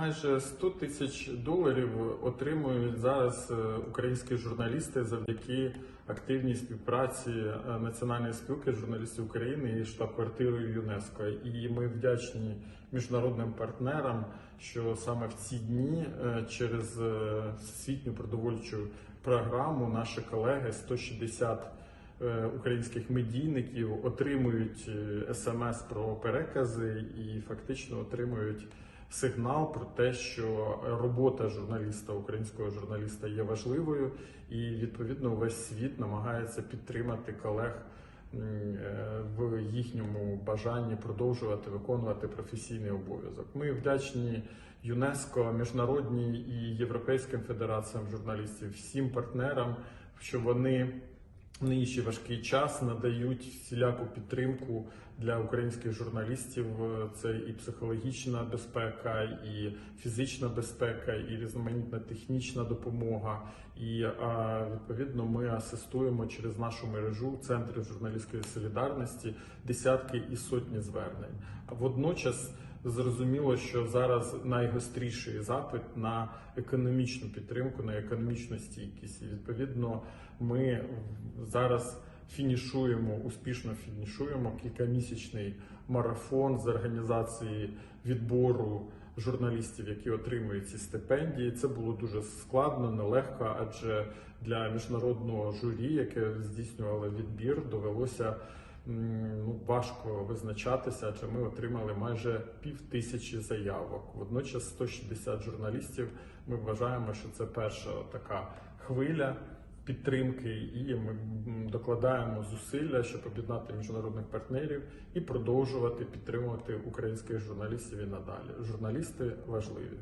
Майже 100 тисяч доларів отримують зараз е, українські журналісти завдяки активній співпраці е, Національної спілки журналістів України і штаб-квартирою ЮНЕСКО. І ми вдячні міжнародним партнерам, що саме в ці дні е, через всесвітню продовольчу програму наші колеги 160 е, українських медійників отримують смс про перекази і фактично отримують сигнал про те, що робота журналіста, українського журналіста є важливою, і відповідно весь світ намагається підтримати колег е, в їхньому бажанні продовжувати виконувати професійний обов'язок. Ми вдячні ЮНЕСКО, міжнародній і європейським федераціям журналістів, всім партнерам, що вони нинішній важкий час надають всіляку підтримку для українських журналістів. Це і психологічна безпека, і фізична безпека, і різноманітна технічна допомога. І відповідно ми асистуємо через нашу мережу центри журналістської солідарності десятки і сотні звернень. Водночас. Зрозуміло, що зараз найгостріший запит на економічну підтримку, на економічну стійкість. І відповідно ми зараз фінішуємо, успішно фінішуємо кількамісячний марафон з організації відбору журналістів, які отримують ці стипендії. Це було дуже складно, нелегко, адже для міжнародного журі, яке здійснювало відбір, довелося ну, важко визначатися, адже ми отримали майже пів тисячі заявок. Водночас 160 журналістів. Ми вважаємо, що це перша така хвиля підтримки, і ми докладаємо зусилля, щоб об'єднати міжнародних партнерів і продовжувати підтримувати українських журналістів і надалі. Журналісти важливі.